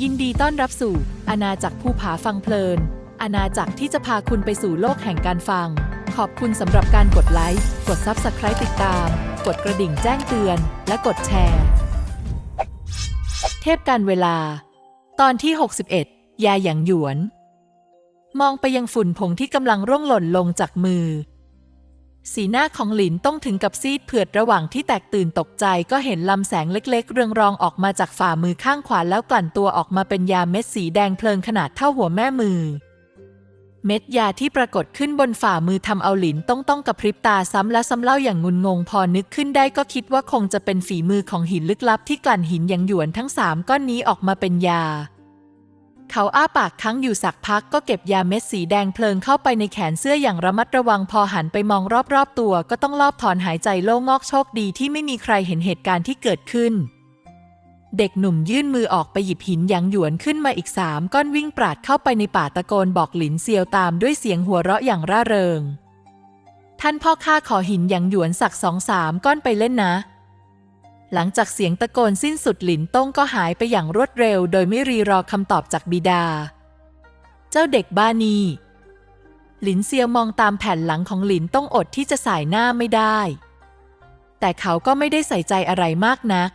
ยินดีต้อนรับสู่อาณาจักรภูผาฟังเพลิน อาณาจักรที่จะพาคุณไปสู่โลกแห่งการฟัง ขอบคุณสำหรับการกดไลค์ กด Subscribe ติดตาม กดกระดิ่งแจ้งเตือน และกดแชร์ เทพการเวลา ตอนที่ 61 ยาหยางหยวน มองไปยังฝุ่นผงที่กำลังร่วงหล่นลงจากมือ สีหน้าของหลินต้องถึงกับซีดเผือดระหว่างที่แตกตื่นตกใจก็เห็นลำแสงเล็ก ๆ เรืองรองออกมาจากฝ่ามือข้างขวาแล้วกลั่นตัวออกมาเป็นยาเม็ดสีแดงเพลิงขนาดเท่าหัวแม่มือ เม็ดยาที่ปรากฏขึ้นบนฝ่ามือทำเอาหลินต้องต้องกระพริบตาซ้ำและซ้ำเล่าอย่างงุนงงพอนึกขึ้นได้ก็คิดว่าคงจะเป็นฝีมือของหินลึกลับที่กลั่นหินหยางหยวนทั้งสามก้อนนี้ออกมาเป็นยา เขาอ้าปากค้างอยู่สักพักก็เก็บยาเม็ดสีแดงเพลิงเข้าไปในแขนเสื้ออย่างระมัดระวังพอหันไปมองรอบๆตัว ก็ต้องลอบถอนหายใจโล่งอกโชคดีที่ไม่มีใครเห็นเหตุการณ์ที่เกิดขึ้น เด็กหนุ่มยื่นมือออกไปหยิบหินหยางหยวนขึ้นมาอีกสามก้อนวิ่งปราดเข้าไปในป่าตะโกนบอกหลินเซียวตามด้วยเสียงหัวเราะอย่างร่าเริง ท่านพ่อข้าขอหินหยางหยวนสักสองสามก้อนไปเล่นนะ หลังจากเสียงตะโกนสิ้นสุดหลินต้งก็หายไปอย่างรวดเร็ว โดยไม่รีรอคำตอบจากบิดา เจ้าเด็กบ้านี หลินเซียวมองตามแผ่นหลังของหลินต้งอดที่จะสายหน้าไม่ได้ แต่เขาก็ไม่ได้ใส่ใจอะไรมากนัก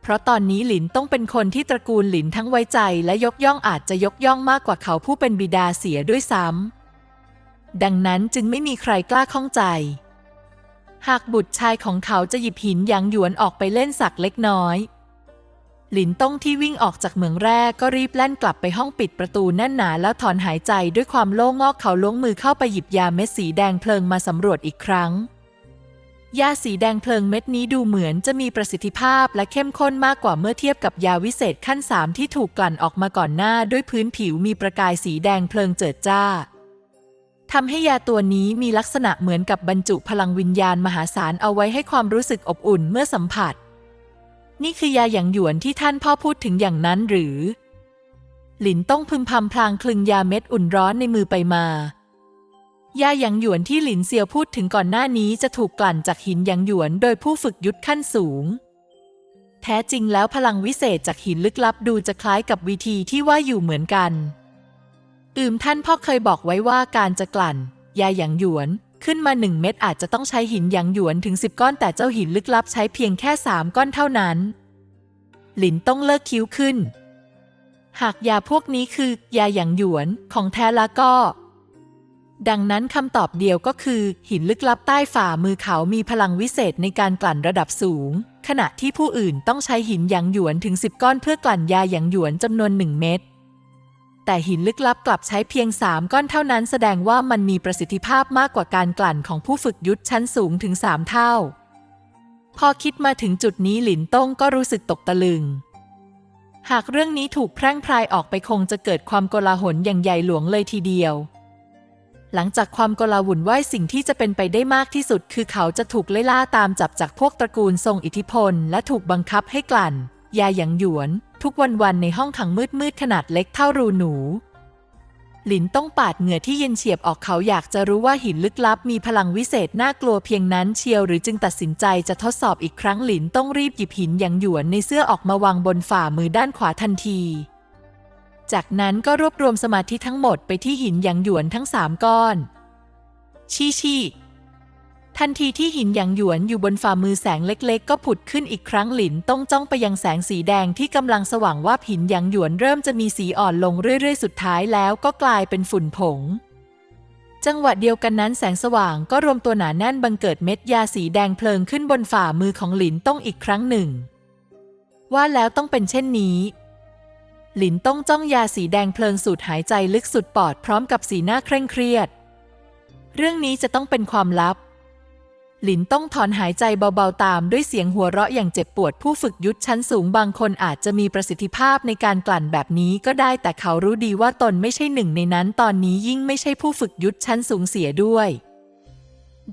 เพราะตอนนี้หลินต้องเป็นคนที่ตระกูลหลินทั้งไว้ใจและยกย่องอาจจะยกย่องมากกว่าเขาผู้เป็นบิดาเสียด้วยซ้ำดังนั้นจึงไม่มีใครกล้าข้องใจ หากบุตรชายของเขาจะหยิบหินหยางหยวนออกไปเล่นสักเล็กน้อย หลินต้งที่วิ่งออกจากเมืองแรกก็รีบแล่นกลับไปห้องปิดประตูแน่นหนาแล้วถอนหายใจด้วยความโล่งอกเขาล้วงมือเข้าไปหยิบยาเม็ดสีแดงเพลิงมาสำรวจอีกครั้ง ยาสีแดงเพลิงเม็ดนี้ดูเหมือนจะมีประสิทธิภาพและเข้มข้นมากกว่าเมื่อเทียบกับยาวิเศษขั้นสามที่ถูกกลั่นออกมาก่อนหน้าด้วยพื้นผิวมีประกายสีแดงเพลิงเจิดจ้า ทำให้ยาตัวนี้มีลักษณะเหมือนกับบรรจุพลังวิญญาณมหาศาลเอาไว้ให้ความรู้สึกอบอุ่นเมื่อสัมผัส นี่คือยาหยางหยวนที่ท่านพ่อพูดถึงอย่างนั้นหรือ หลินต้องพึมพำพลางคลึงยาเม็ดอุ่นร้อนในมือไปมา ยาหยางหยวนที่หลินเซียวพูดถึงก่อนหน้านี้จะถูกกลั่นจากหินหยางหยวนโดยผู้ฝึกยุทธขั้นสูง แท้จริงแล้วพลังวิเศษจากหินลึกลับดูจะคล้ายกับวิธีที่ว่าอยู่เหมือนกัน อืมท่านพ่อเคยบอกไว้ว่าการจะกลั่น ยาหยางหยวน ขึ้นมาหนึ่งเม็ดอาจจะต้องใช้หินหยางหยวนถึงสิบก้อนแต่เจ้าหินลึกลับใช้เพียงแค่สามก้อนเท่านั้น หลินต้องเลิกคิ้วขึ้น หากยาพวกนี้คือยาหยางหยวนของแท้ละก็ ดังนั้นคำตอบเดียวก็คือ หินลึกลับใต้ฝ่ามือเขามีพลังวิเศษในการกลั่นระดับสูง ขณะที่ผู้อื่นต้องใช้หินหยางหยวนถึง 10 ก้อนเพื่อกลั่นยาหยางหยวนจำนวนหนึ่งเม็ด แต่หินลึกลับกลับใช้เพียง 3 ก้อนเท่านั้นแสดงว่ามันมีประสิทธิภาพมากกว่าการกลั่นของผู้ฝึกยุทธชั้นสูงถึง 3 เท่า พอคิดมาถึงจุดนี้หลินต้งก็รู้สึกตกตะลึง หากเรื่องนี้ถูกแพร่งพรายออกไปคงจะเกิดความโกลาหลอย่างใหญ่หลวงเลยทีเดียว หลังจากความโกลาหลว่ายสิ่งที่จะเป็นไปได้มากที่สุด คือเขาจะถูกไล่ล่าตามจับจากพวกตระกูลทรงอิทธิพล และถูกบังคับให้กลั่น ยาหยางหยวน ทุกวันๆในห้องขังมืดๆขนาดเล็กเท่ารูหนู หลินต้องปาดเหงื่อที่เย็นเฉียบออกเขาอยากจะรู้ว่าหินลึกลับมีพลังวิเศษน่ากลัวเพียงนั้นเชียวหรือจึงตัดสินใจจะทดสอบอีกครั้งหลินต้องรีบหยิบหินหยางหยวนในเสื้อออกมาวางบนฝ่ามือด้านขวาทันทีจากนั้นก็รวบรวมสมาธิทั้งหมดไปที่หินหยางหยวนทั้งสามก้อน ชี่ชี่ ทันทีที่หินหยางหยวนอยู่บนฝ่ามือแสงเล็กๆ ก็ผุดขึ้นอีกครั้งหลินต้องจ้องไปยังแสงสีแดงที่กำลังสว่างว่าบหินหยางหยวนเริ่มจะมีสีอ่อนลงเรื่อยๆ สุดท้ายแล้วก็กลายเป็นฝุ่นผง จังหวะเดียวกันนั้นแสงสว่างก็รวมตัวหนาแน่นบังเกิดเม็ดยาสีแดงเพลิงขึ้นบนฝ่ามือของหลินต้องอีกครั้งหนึ่ง ว่าแล้วต้องเป็นเช่นนี้หลินต้องจ้องยาสีแดงเพลิงสูดหายใจลึกสุดปอดพร้อมกับสีหน้าเคร่งเครียด เรื่องนี้จะต้องเป็นความลับ หลินต้องถอนหายใจเบาๆตามด้วยเสียงหัวเราะอย่างเจ็บปวดผู้ฝึกยุทธชั้นสูงบางคนอาจจะมีประสิทธิภาพในการกลั่นแบบนี้ก็ได้แต่เขารู้ดีว่าตนไม่ใช่หนึ่งในนั้นตอนนี้ยิ่งไม่ใช่ผู้ฝึกยุทธชั้นสูงเสียด้วย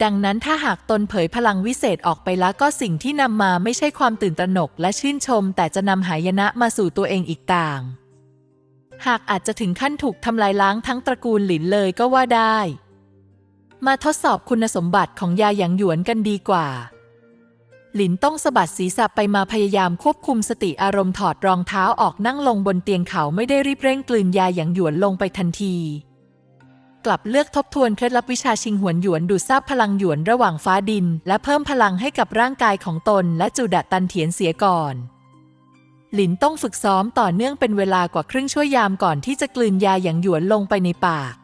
ดังนั้นถ้าหากตนเผยพลังวิเศษออกไปแล้วก็สิ่งที่นำมาไม่ใช่ความตื่นตระหนกและชื่นชม แต่จะนำหายนะมาสู่ตัวเองอีกต่าง หากอาจจะถึงขั้นถูกทำลายล้างทั้งตระกูลหลินเลยก็ว่าได้ มาทดสอบคุณสมบัติของยาหยางหยวนกันดีกว่า หลินต้องสะบัดศีรษะไปมาพยายามควบคุมสติอารมณ์ถอดรองเท้าออกนั่งลงบนเตียงเขาไม่ได้รีบเร่งกลืนยาอย่างหยวนลงไปทันที กลับเลือกทบทวนเคล็ดลับวิชาชิงหวนหยวนดูดซาบพลังหยวนระหว่างฟ้าดิน และเพิ่มพลังให้กับร่างกายของตนและจูดะตันเถียนเสียก่อนหลินต้องฝึกซ้อมต่อเนื่องเป็นเวลากว่าครึ่งชั่วยามก่อนที่จะกลืนยาอย่างหยวนลงไปในปาก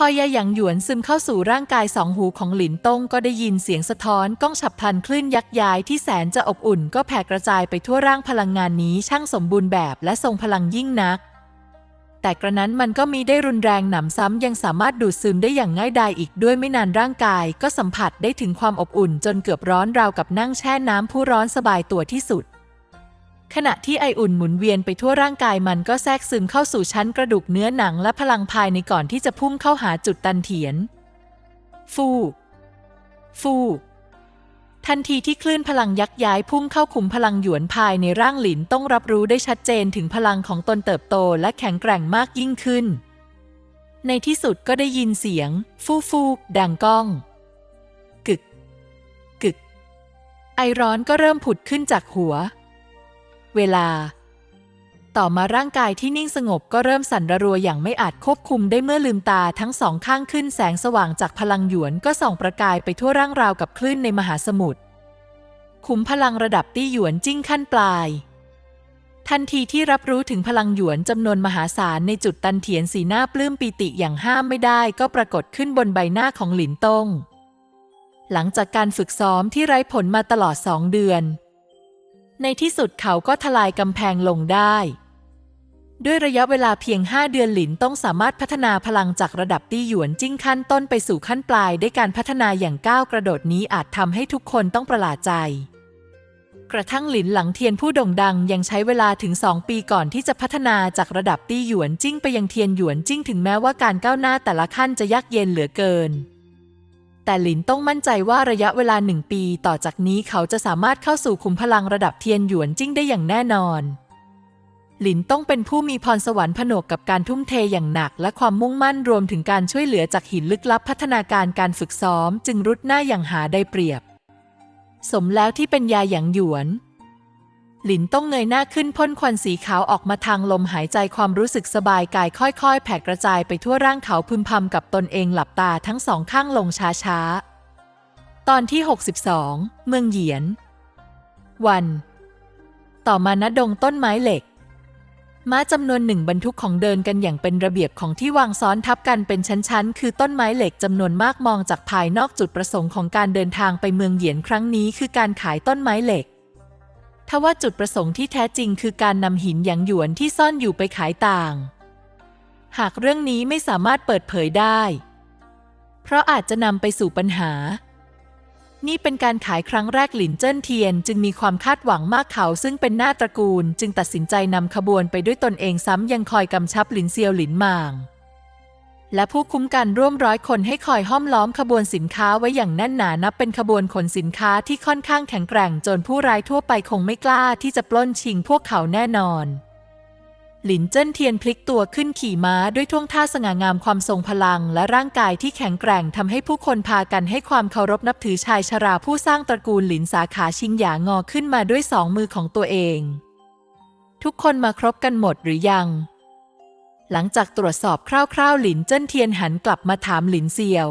พอยาหยางหยวนซึมเข้าสู่ร่างกายสองหูของหลินต้งก็ได้ยินเสียงสะท้อนก้องฉับพลันคลื่นยักย้ายที่แสนจะอบอุ่นก็แผ่กระจายไปทั่วร่างพลังงานนี้ช่างสมบูรณ์แบบและทรงพลังยิ่งนัก แต่กระนั้นมันก็มีได้รุนแรงหนำซ้ำยังสามารถดูดซึมได้อย่างง่ายดายอีกด้วยไม่นานร่างกาย ก็สัมผัสได้ถึงความอบอุ่นจนเกือบร้อนราวกับนั่งแช่น้ำผู้ร้อนสบายตัวที่สุด ขณะที่ไออุ่นหมุนเวียนไปทั่วร่างกายมันก็แทรกซึมเข้าสู่ชั้นกระดูกเนื้อหนังและพลังภายในก่อนที่จะพุ่งเข้าหาจุดตันเถียน ฟู ฟูทันทีที่คลื่นพลังยักย้ายพุ่งเข้าขุมพลังหยวนภายในร่างหลินต้องรับรู้ได้ชัดเจนถึงพลังของตนเติบโตและแข็งแกร่งมากยิ่งขึ้น ในที่สุดก็ได้ยินเสียง ฟูฟูดังก้อง กึก กึก ไอร้อนก็เริ่มผุดขึ้นจากหัว เวลา ต่อมาร่างกายที่นิ่งสงบก็เริ่มสั่นระรัวอย่างไม่อาจควบคุมได้เมื่อลืมตาทั้งสองข้างขึ้นแสงสว่างจากพลังหยวนก็ส่องประกายไปทั่วร่างราวกับคลื่นในมหาสมุทรขุมพลังระดับตี้หยวนจิ้งขั้นปลาย ทันทีที่รับรู้ถึงพลังหยวนจำนวนมหาศาลในจุดตันเถียนสีหน้าปลื้มปีติอย่างห้ามไม่ได้ก็ปรากฏขึ้นบนใบหน้าของหลินตงหลังจากการฝึกซ้อมที่ไร้ผลมาตลอดสองเดือน ในที่สุดเขาก็ทลายกำแพงลงได้ ด้วยระยะเวลาเพียง5เดือนหลินต้องสามารถพัฒนาพลังจากระดับตี้หยวนจิ้งขั้นต้นไปสู่ขั้นปลายได้การพัฒนาอย่างก้าวกระโดดนี้อาจทำให้ทุกคนต้องประหลาดใจ กระทั่งหลินหลังเทียนผู้โด่งดังยังใช้เวลาถึง2ปีก่อนที่จะพัฒนาจากระดับตี้หยวนจิ้งไปยังเทียนหยวนจิ้งถึงแม้ว่าการก้าวหน้าแต่ละขั้นจะยากเย็นเหลือเกิน แต่หลินต้องมั่นใจว่าระยะเวลาหนึ่งปี ต่อจากนี้เขาจะสามารถเข้าสู่ขุมพลังระดับเทียนหยวนจิ้งได้อย่างแน่นอน หลินต้องเป็นผู้มีพรสวรรค์ผนวกกับการทุ่มเทอย่างหนัก และความมุ่งมั่นรวมถึงการช่วยเหลือจากหินลึกลับพัฒนาการการฝึกซ้อม จึงรุดหน้าอย่างหาได้เปรียบ สมแล้วที่เป็นยาอย่างหยวน หลินต้องเงยหน้าขึ้นพ่นควันสีขาวออกมาทางลมหายใจความรู้สึกสบายกายค่อยๆ แผ่กระจายไปทั่วร่างเขาพึมพำกับตนเองหลับตาทั้งสองข้างลงช้าๆ ตอนที่ 62 เมืองเหยียน วัน ต่อมาณดงต้นไม้เหล็ก ม้าจำนวนหนึ่งบรรทุกของเดินกันอย่างเป็นระเบียบของที่วางซ้อนทับกันเป็นชั้นๆ คือต้นไม้เหล็กจำนวนมากมองจากภายนอกจุดประสงค์ของการเดินทางไปเมืองเหยียนครั้งนี้คือการขายต้นไม้เหล็ก ทว่าจุดประสงค์ที่แท้จริงคือการนำหินหยางหยวนที่ซ่อนอยู่ไปขายต่าง หากเรื่องนี้ไม่สามารถเปิดเผยได้ เพราะอาจจะนำไปสู่ปัญหา นี่เป็นการขายครั้งแรกหลินเจิ้นเทียน จึงมีความคาดหวังมากเขาซึ่งเป็นหน้าตระกูล จึงตัดสินใจนำขบวนไปด้วยตนเองซ้ำยังคอยกำชับหลินเซียวหลินหมาง และผู้คุ้มกันร่วมร้อยคนให้คอยห้อมล้อมขบวนสินค้าไว้อย่างแน่นหนานับเป็นขบวนขนสินค้าที่ค่อนข้างแข็งแกร่งจนผู้ร้ายทั่วไปคงไม่กล้าที่จะปล้นชิงพวกเขาแน่นอน หลินเจิ้นเทียนพลิกตัวขึ้นขี่ม้าด้วยท่วงท่าสง่างามความทรงพลัง และร่างกายที่แข็งแกร่งทำให้ผู้คนพากันให้ความเคารพนับถือชายชราผู้สร้างตระกูลหลินสาขาชิงหยางอขึ้นมาด้วยสองมือของตัวเอง ทุกคนมาครบกันหมดหรือยัง หลังจากตรวจสอบคร่าวๆ หลินเจิ้นเทียนหันกลับมาถามหลินเซียว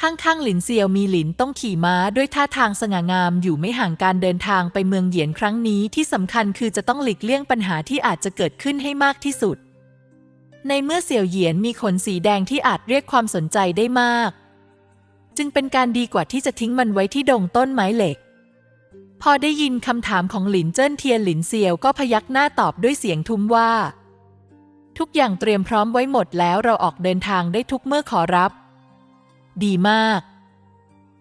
ข้างๆ หลินเซียวมีหลินต้องขี่ม้าด้วยท่าทางสง่างามอยู่ไม่ห่างการเดินทางไปเมืองเหยียนครั้งนี้ที่สำคัญคือจะต้องหลีกเลี่ยงปัญหาที่อาจจะเกิดขึ้นให้มากที่สุด ในเมื่อเสี่ยวเหยียนมีขนสีแดงที่อาจเรียกความสนใจได้มาก จึงเป็นการดีกว่าที่จะทิ้งมันไว้ที่ดงต้นไม้เหล็กพอได้ยินคำถามของหลินเจิ้นเทียนหลินเซียวก็พยักหน้าตอบด้วยเสียงทุ้มว่า ทุกอย่างเตรียมพร้อมไว้หมดแล้วเราออกเดินทางได้ทุกเมื่อขอรับ ดีมาก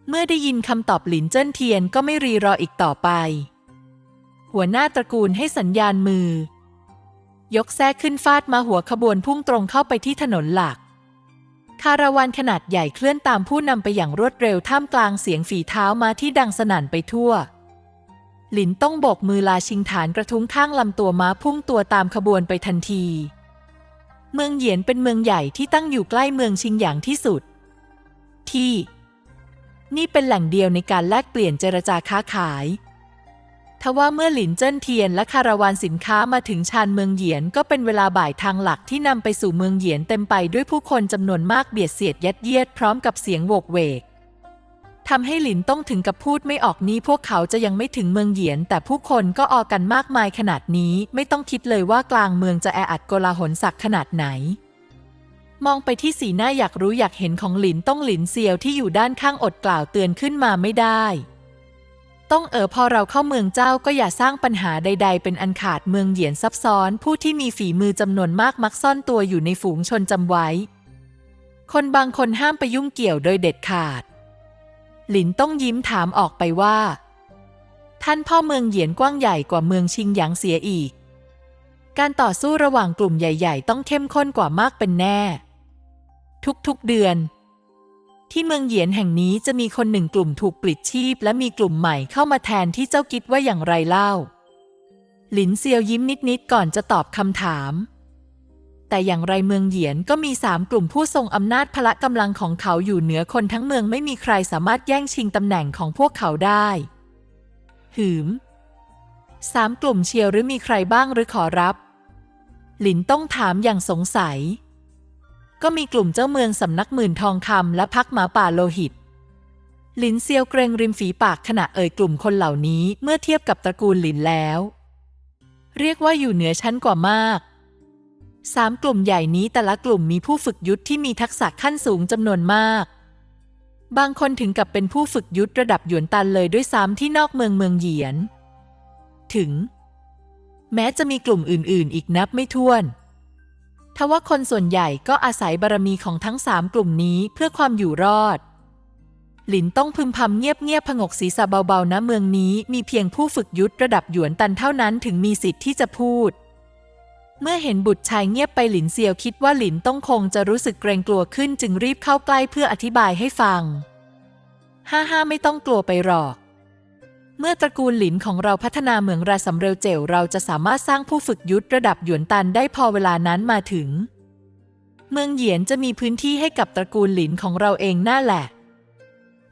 เมื่อได้ยินคำตอบหลินเจิ้นเทียนก็ไม่รีรออีกต่อไป หัวหน้าตระกูลให้สัญญาณมือ ยกแท้ขึ้นฟาดมาหัวขบวนพุ่งตรงเข้าไปที่ถนนหลัก คาราวานขนาดใหญ่เคลื่อนตามผู้นำไปอย่างรวดเร็วท่ามกลางเสียงฝีเท้ามาที่ดังสนั่นไปทั่วหลินต้องโบกมือลาชิงฐานกระทุ้งข้างลำตัวม้าพุ่งตัวตามขบวนไปทันที เมืองเหยียนเป็นเมืองใหญ่ที่ตั้งอยู่ใกล้เมืองชิงหยางที่สุด ที่ นี่เป็นแหล่งเดียวในการแลกเปลี่ยนเจรจาค้าขาย ทว่าเมื่อหลินเจิ้นเทียนและคาราวานสินค้ามาถึงชานเมืองเหยียนก็เป็นเวลาบ่ายทางหลักที่นำไปสู่เมืองเหยียนเต็มไปด้วยผู้คนจำนวนมากเบียดเสียดยัดเยียดพร้อมกับเสียงโวกเวก ทำให้หลินต้องถึงกับพูดไม่ออกนี้พวกเขาจะยังไม่ถึงเมืองเหยียน แต่ผู้คนก็ออกันมากมายขนาดนี้ ไม่ต้องคิดเลยว่ากลางเมืองจะแออัดโกลาหลสักขนาดไหน มองไปที่สีหน้าอยากรู้อยากเห็นของหลินต้องหลินเซียวที่อยู่ด้านข้างอดกล่าวเตือนขึ้นมาไม่ได้ต้องเออพอเราเข้าเมืองเจ้าก็อย่าสร้างปัญหาใด ๆ เป็นอันขาดเมืองเหยียนซับซ้อน ผู้ที่มีฝีมือจำนวนมากมักซ่อนตัวอยู่ในฝูงชนจำไว้ คนบางคนห้ามไปยุ่งเกี่ยวโดยเด็ดขาด หลินต้องยิ้มถามออกไปว่า ท่านพ่อเมืองเหยียนกว้างใหญ่กว่าเมืองชิงหยางเสียอีก การต่อสู้ระหว่างกลุ่มใหญ่ ๆ ต้องเข้มข้นกว่ามากเป็นแน่ ทุกๆเดือน ที่เมืองเหยียนแห่งนี้จะมีคนหนึ่งกลุ่มถูกปลิดชีพ และมีกลุ่มใหม่เข้ามาแทนที่เจ้าคิดว่าอย่างไรเล่า หลินเซียวยิ้มนิดๆก่อนจะตอบคำถาม แต่อย่างไรเมืองเหยียนก็มีสามกลุ่มผู้ทรงอำนาจพละกำลังของเขาอยู่เหนือคนทั้งเมืองไม่มีใครสามารถแย่งชิงตำแหน่งของพวกเขาได้ หืมสามกลุ่มเชียวหรือมีใครบ้างหรือขอรับ หลินต้องถามอย่างสงสัย ก็มีกลุ่มเจ้าเมืองสำนักหมื่นทองคำและพักหมาป่าโลหิต หลินเซียวเกรงริมฝีปากขณะเอ่ยกลุ่มคนเหล่านี้เมื่อเทียบกับตระกูลหลินแล้ว เรียกว่าอยู่เหนือชั้นกว่ามาก สามกลุ่มใหญ่นี้แต่ละกลุ่มมีผู้ฝึกยุทธที่มีทักษะขั้นสูงจำนวนมาก บางคนถึงกับเป็นผู้ฝึกยุทธระดับหยวนตันเลยด้วยซ้ำที่นอกเมืองเมืองเหยียน ถึง แม้จะมีกลุ่มอื่น ๆ อีกนับไม่ถ้วนทว่าคนส่วนใหญ่ก็อาศัยบารมีของทั้งสามกลุ่มนี้เพื่อความอยู่รอด หลินต้องพึมพำเงียบๆผงกศีรษะเบาๆนะเมืองนี้มีเพียงผู้ฝึกยุทธระดับหยวนตันเท่านั้นถึงมีสิทธิ์ที่จะพูด เมื่อเห็นบุตรชายเงียบไปหลินเซียวคิดว่าหลินต้องคงจะรู้สึกเกรงกลัวขึ้นจึงรีบเข้าใกล้เพื่ออธิบายให้ฟัง ห้าห้าไม่ต้องกลัวไปหรอก เมื่อตระกูลหลินของเราพัฒนาเหมืองราสำเร็วเจ๋วเราจะสามารถสร้างผู้ฝึกยุทธระดับหยวนตันได้พอเวลานั้นมาถึง เมืองเหยียนจะมีพื้นที่ให้กับตระกูลหลินของเราเองน่าแหละ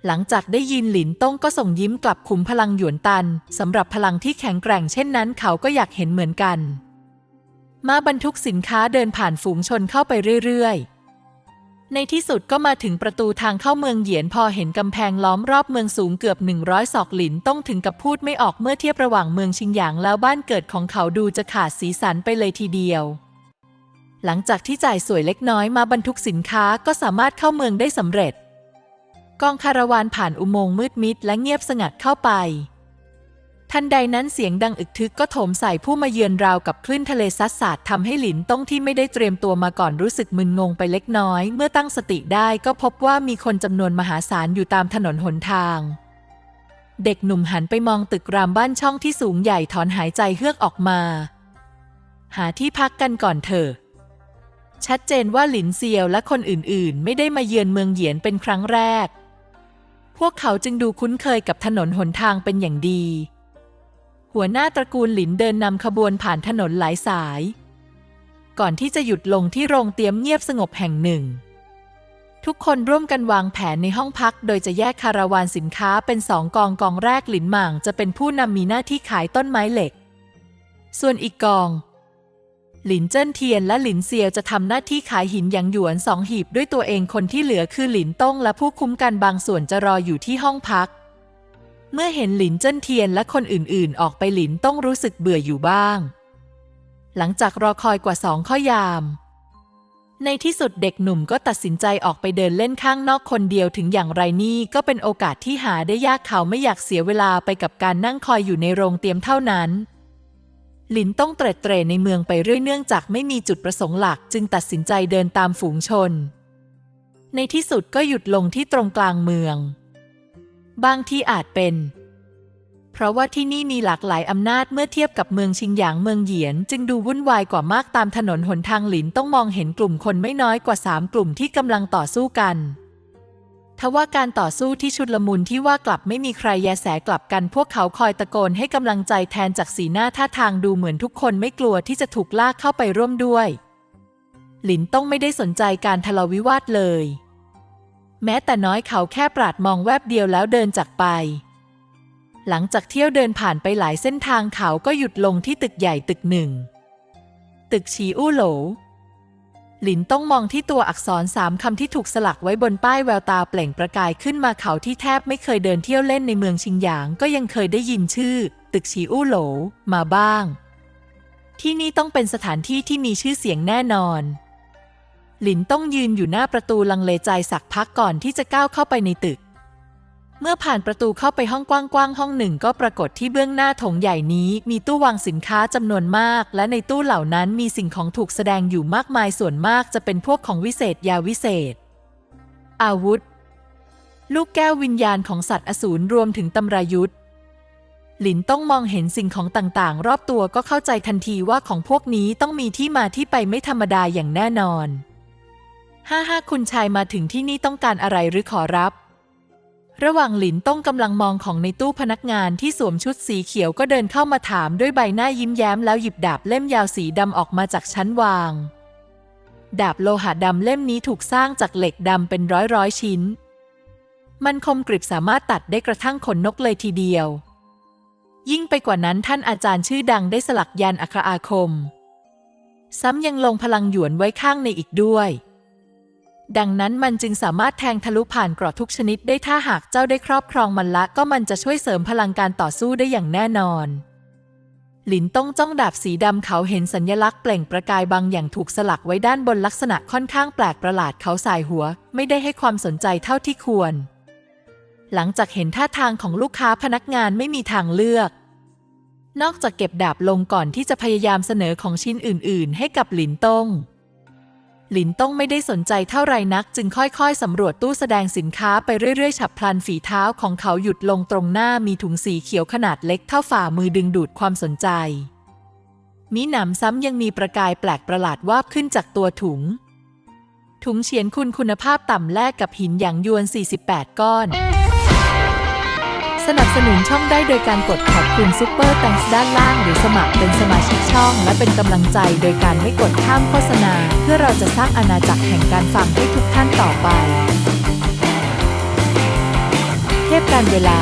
หลังจากได้ยินหลินต้งก็ส่งยิ้มกลับขุมพลังหยวนตันสำหรับพลังที่แข็งแกร่งเช่นนั้นเขาก็อยากเห็นเหมือนกัน มาบรรทุกสินค้าเดินผ่านฝูงชนเข้าไปเรื่อยๆ ในที่สุดก็มาถึงประตูทางเข้าเมืองเหยียนพอเห็นกำแพงล้อมรอบเมืองสูงเกือบ 100 ศอกหลินต้องถึงกับพูดไม่ออกเมื่อเทียบระหว่างเมืองชิงหยางแล้วบ้านเกิดของเขาดูจะขาดสีสันไปเลยทีเดียว หลังจากที่จ่ายสวยเล็กน้อยมาบรรทุกสินค้าก็สามารถเข้าเมืองได้สำเร็จ กองคาราวานผ่านอุโมงค์มืดมิดและเงียบสงัดเข้าไป ทันใดนั้นเสียงดังอึกทึกก็โถมใส่ผู้มาเยือนราวกับคลื่นทะเลซัดสาดทำให้หลินต้องที่ไม่ได้เตรียมตัวมาก่อนรู้สึกมึนงงไปเล็กน้อย เมื่อตั้งสติได้ก็พบว่ามีคนจำนวนมหาศาลอยู่ตามถนนหนทาง เด็กหนุ่มหันไปมองตึกรามบ้านช่องที่สูงใหญ่ถอนหายใจเฮือกออกมา หาที่พักกันก่อนเถอะชัดเจนว่าหลินเซียวและคนอื่นๆ ไม่ได้มาเยือนเมืองเหยียนเป็นครั้งแรก พวกเขาจึงดูคุ้นเคยกับถนนหนทางเป็นอย่างดี หัวหน้าตระกูลหลินเดินนำขบวนผ่านถนนหลายสาย ก่อนที่จะหยุดลงที่โรงเตรียมเงียบสงบแห่งหนึ่ง ทุกคนร่วมกันวางแผนในห้องพัก โดยจะแยกคาราวานสินค้าเป็นสองกองกองแรกหลินหม่างจะเป็นผู้นำมีหน้าที่ขายต้นไม้เหล็ก ส่วนอีกกอง หลินเจิ้นเทียนและหลินเซียวจะทำหน้าที่ขายหินหยางหยวนสองหีบด้วยตัวเองคนที่เหลือคือหลินต้งและผู้คุ้มกันบางส่วนจะรออยู่ที่ห้องพัก เมื่อเห็นหลินเจิ้นเทียนและคนอื่นๆ ออกไปหลินต้องรู้สึกเบื่ออยู่บ้าง หลังจากรอคอยกว่าสองข้อยาม ในที่สุดเด็กหนุ่มก็ตัดสินใจออกไปเดินเล่นข้างนอกคนเดียวถึงอย่างไรนี่ก็เป็นโอกาสที่หาได้ยากเขาไม่อยากเสียเวลาไปกับการนั่งคอยอยู่ในโรงเตรียมเท่านั้นหลินต้องเตร็ดเตร่ในเมืองไปเรื่อยเนื่องจากไม่มีจุดประสงค์หลักจึงตัดสินใจเดินตามฝูงชน ในที่สุดก็หยุดลงที่ตรงกลางเมือง บางที่อาจเป็น เพราะว่าที่นี่มีหลากหลายอำนาจเมื่อเทียบกับเมืองชิงหยางเมืองเหยียน จึงดูวุ่นวายกว่ามากตามถนนหนทางหลินต้องมองเห็นกลุ่มคนไม่น้อยกว่าสามกลุ่มที่กำลังต่อสู้กันทว่าการต่อสู้ที่ชุดลมุนที่ว่ากลับไม่มีใครแยแสกลับกัน พวกเขาคอยตะโกนให้กำลังใจแทนจากสีหน้าท่าทางดูเหมือนทุกคนไม่กลัวที่จะถูกลากเข้าไปร่วมด้วย หลินต้องไม่ได้สนใจการทะเลาวิวาทเลย แม้แต่น้อยเขาแค่ปราดมองแวบเดียวแล้วเดินจากไป หลังจากเที่ยวเดินผ่านไปหลายเส้นทางเขาก็หยุดลงที่ตึกใหญ่ตึกหนึ่ง ตึกชีอู้โหล หลินต้องมองที่ตัวอักษรสามคำที่ถูกสลักไว้บนป้ายแววตาเปล่งประกายขึ้นมาเขาที่แทบไม่เคยเดินเที่ยวเล่นในเมืองชิงหยาง ก็ยังเคยได้ยินชื่อ ตึกชีอู้โหลมาบ้าง ที่นี่ต้องเป็นสถานที่ที่มีชื่อเสียงแน่นอน หลินต้องยืนอยู่หน้าประตูลังเลใจสักพักก่อนที่จะก้าวเข้าไปในตึก เมื่อผ่านประตูเข้าไปห้องกว้างๆห้องหนึ่งก็ปรากฏที่เบื้องหน้าโถงใหญ่นี้มีตู้วางสินค้าจำนวนมาก และในตู้เหล่านั้นมีสิ่งของถูกแสดงอยู่มากมายส่วนมากจะเป็นพวกของวิเศษยาวิเศษ อาวุธ ลูกแก้ววิญญาณของสัตว์อสูรรวมถึงตำรายุทธหลินต้องมองเห็นสิ่งของต่างๆ รอบตัวก็เข้าใจทันทีว่าของพวกนี้ต้องมีที่มาที่ไปไม่ธรรมดาอย่างแน่นอน ห้าห้าคุณชายมาถึงที่นี่ต้องการอะไรหรือขอรับ ระหว่างหลินต้องกำลังมองของในตู้พนักงานที่สวมชุดสีเขียวก็เดินเข้ามาถามด้วยใบหน้ายิ้มแย้มแล้วหยิบดาบเล่มยาวสีดำออกมาจากชั้นวาง ดาบโลหะดำเล่มนี้ถูกสร้างจากเหล็กดำเป็นร้อยร้อยชิ้น มันคมกริบสามารถตัดได้กระทั่งขนนกเลยทีเดียว ยิ่งไปกว่านั้นท่านอาจารย์ชื่อดังได้สลักยันอัคราอาคม ซ้ำยังลงพลังหยวนไว้ข้างในอีกด้วย ดังนั้นมันจึงสามารถแทงทะลุผ่านเกราะทุกชนิดได้ถ้าหากเจ้าได้ครอบครองมันละ ก็มันจะช่วยเสริมพลังการต่อสู้ได้อย่างแน่นอน หลินต้องจ้องดาบสีดำเขาเห็นสัญลักษณ์เปล่งประกายบางอย่างถูกสลักไว้ด้านบนลักษณะค่อนข้างแปลกประหลาดเขาสายหัว ไม่ได้ให้ความสนใจเท่าที่ควร หลังจากเห็นท่าทางของลูกค้าพนักงานไม่มีทางเลือก นอกจากเก็บดาบลงก่อนที่จะพยายามเสนอของชิ้นอื่น ๆ ให้กับหลินต้ง หลินต้องไม่ได้สนใจเท่าไรนัก จึงค่อยๆ สำรวจตู้แสดงสินค้าไปเรื่อยๆ ฉับพลันฝีเท้าของเขาหยุดลงตรงหน้ามีถุงสีเขียวขนาดเล็กเท่าฝ่ามือดึงดูดความสนใจ มีหนำซ้ำยังมีประกายแปลกประหลาดวาบขึ้นจากตัวถุง ถุงเฉียนคุณคุณภาพต่ำแลกกับหินหยางยวน 48 ก้อน สนับสนุนช่องได้โดยการกดขอบคุณซุปเปอร์แตงด้านล่างหรือสมัครเป็นสมาชิกช่อง และเป็นกำลังใจโดยการไม่กดข้ามโฆษณา เพื่อเราจะสร้างอาณาจักรแห่งการฟังให้ทุกท่านต่อไป เทพการเวลา